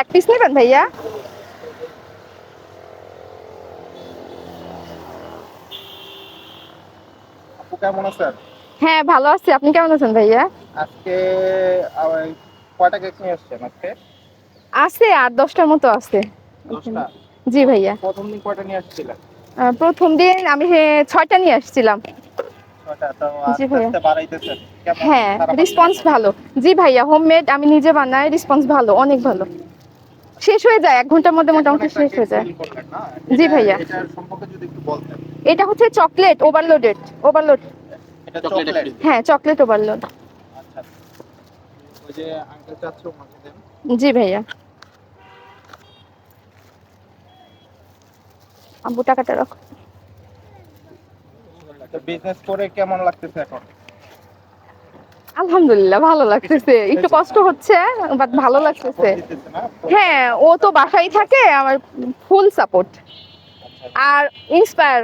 এক পিস নেবেন ভাইয়া? কেমন আছেন? হ্যাঁ ভালো আছি। আপনি কেমন আছেন ভাইয়া? আজকে কয়টা কেক নিয়ে আসছেন আজকে? আছে আর দশটার মতো আছে। জি ভাইয়া। প্রথম দিন কয়টা নিয়ে আসছিলেন? প্রথম দিন আমি ছয়টা নিয়ে আসছিলাম। হ্যাঁ রেসপন্স ভালো। জি ভাইয়া হোমমেড আমি নিজে বানাই রেসপন্স ভালো অনেক ভালো। শেষ হয়ে যায় এক ঘণ্টার মধ্যে মোটামুটি শেষ হয়ে যায়? জি ভাইয়া। এটা হচ্ছে চকলেট ওভারলোডেড ওভারলোড হ্যাঁ চকলেট ওভারলোড আচ্ছা ওনাকে দেন। জি ভাইয়া। আব্বু টাকাটা রাখো। তো বিজনেস করে কেমন লাগতেছে এখন? আলহামদুলিল্লাহ ভালো লাগতেছে। একটু কষ্ট হচ্ছে বাট ভালো লাগতেছে। হ্যাঁ ও তো বাসায় থাকে আমার ফুল সাপোর্ট আচ্ছা। আর ইন্সপায়ার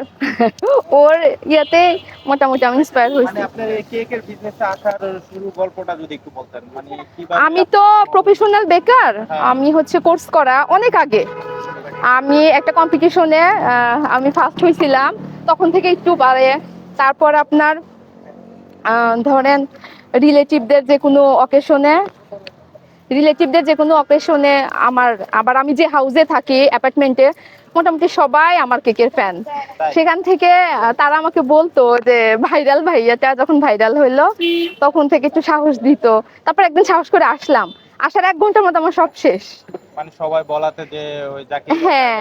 ওর ইয়েতে মোটামুটি আমি ইন্সপায়ার মানে হয়েছি। আপনার কেকের বিজনেসে আসার শুরু গল্পটা যদি একটু বলতেন মানে আমি তো প্রফেশনাল বেকার হ্যাঁ। আমি হচ্ছে কোর্স করা অনেক আগে। আমি একটা কম্পিটিশনে আমি ফার্স্ট হয়েছিলাম তখন থেকে একটু পারে তারপর আপনার ধরেন রিলেটিভদের যে কোনো অকেশনে রিলেটিভদের যে কোনো অকেশনে আমার আবার আমি যে হাউসে থাকি অ্যাপার্টমেন্টে মোটামুটি সবাই আমার কেকের ফ্যান সেখান থেকে তারা আমাকে বলতো যে ভাইরাল ভাইয়াটা যখন ভাইরাল হইল তখন থেকে একটু সাহস দিত। তারপর একদিন সাহস করে আসলাম। আসার এক ঘণ্টার মতো আমার সব শেষ। মানে সবাই বলাতে যে ওই জাকির হ্যাঁ।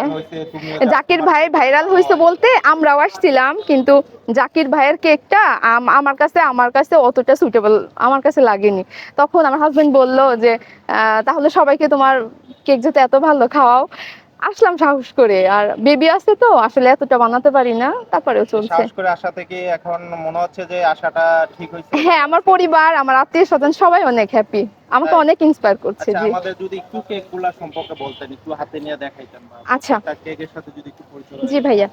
জাকির ভাই ভাইরাল হয়েছে বলতে আমরাও আসছিলাম কিন্তু জাকির ভাইয়ের কেকটা আম- আমার কাছে আমার কাছে অতটা সুটেবল আমার কাছে লাগেনি তখন আমার হাজবেন্ড বলল যে আহ, তাহলে সবাইকে তোমার কেক যেতে এত ভালো খাওয়াও আসলাম সাহস করে। আর বেবি আছে তো আসলে এতটা বানাতে পারি না তারপরেও চলছে। সাহস করে আসা থেকে এখন মনে হচ্ছে যে আশাটা ঠিক হয়েছে। হ্যাঁ আমার পরিবার আমার আত্মীয় স্বজন সবাই অনেক হ্যাপি আমাকে অনেক ইন্সপায়ার করছে আচ্ছা জি। আমাদের যদি একটু কেকগুলা সম্পর্কে বলতেন একটু হাতে নিয়ে দেখাইতেন বা আচ্ছা। কেকের সাথে যদি একটু পরিচয় জি ভাইয়া।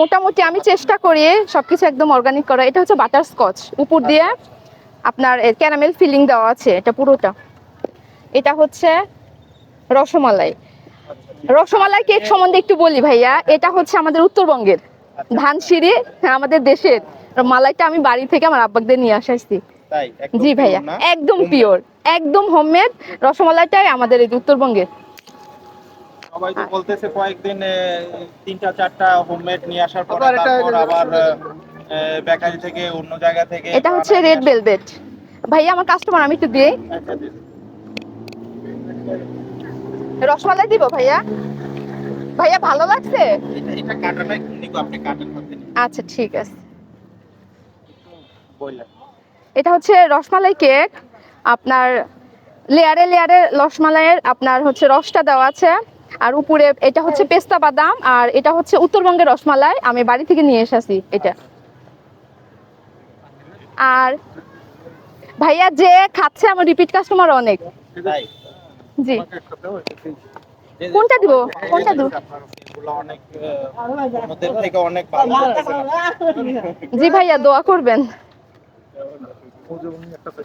মোটামুটি আমি চেষ্টা করি সবকিছু একদম অর্গানিক করা। এটা হচ্ছে বাটার স্কচ উপর দিয়ে আপনার ক্যারামেল ফিলিং দেওয়া আছে এটা পুরোটা। এটা হচ্ছে রসমালাই। রসমালাই কেক সম্বন্ধে একটু বলি ভাইয়া এটা হচ্ছে আমাদের উত্তরবঙ্গের ধানসিঁড়ি আমাদের দেশের। মালাইটা আমি বাড়ি থেকে আমার আব্বাকদের নিয়ে আসছি। জি ভাইয়া একদম পিওর একদম হোমমেড রসমালাইটাই আমাদের এই উত্তরবঙ্গের। সবাই তো বলতেছে কয়েকদিন তিনটা চারটা হোমমেড নিয়ে আসার পর এটা- তারপর আবার বেকারি থেকে অন্য জায়গা থেকে এটা হচ্ছে রেড ভেলভেট ভাইয়া আমার কাস্টমার আমি একটু দিই। আসে। আচ্ছা। রসমালাই দিব ভাইয়া? ভাইয়া ভালো লাগছে? আচ্ছা ঠিক আছে। এটা হচ্ছে রসমালাই কেক। আপনার লেয়ারে লেয়ারে রসমালাইয়ের আপনার হচ্ছে রসটা দেওয়া আছে। আর উপরে এটা হচ্ছে পেস্তা বাদাম আর এটা হচ্ছে উত্তরবঙ্গের রসমালাই। আমি বাড়ি থেকে নিয়ে এসেছি এটা। আর ভাইয়া যে খাচ্ছে আমার রিপিট কাস্টমার অনেক। জি। কোনটা দিব? কোনটা দিব? জি ভাইয়া দোয়া করবেন।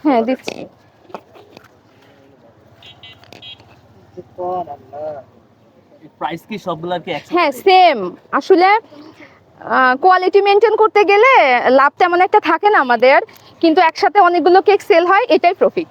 হ্যাঁ দিচ্ছি। প্রাইস কি সবগুলার কি হ্যাঁ সেম আসলে কোয়ালিটি মেনটেন করতে গেলে লাভ তেমন একটা থাকে না আমাদের কিন্তু একসাথে অনেকগুলো কেক সেল হয় এটাই প্রফিট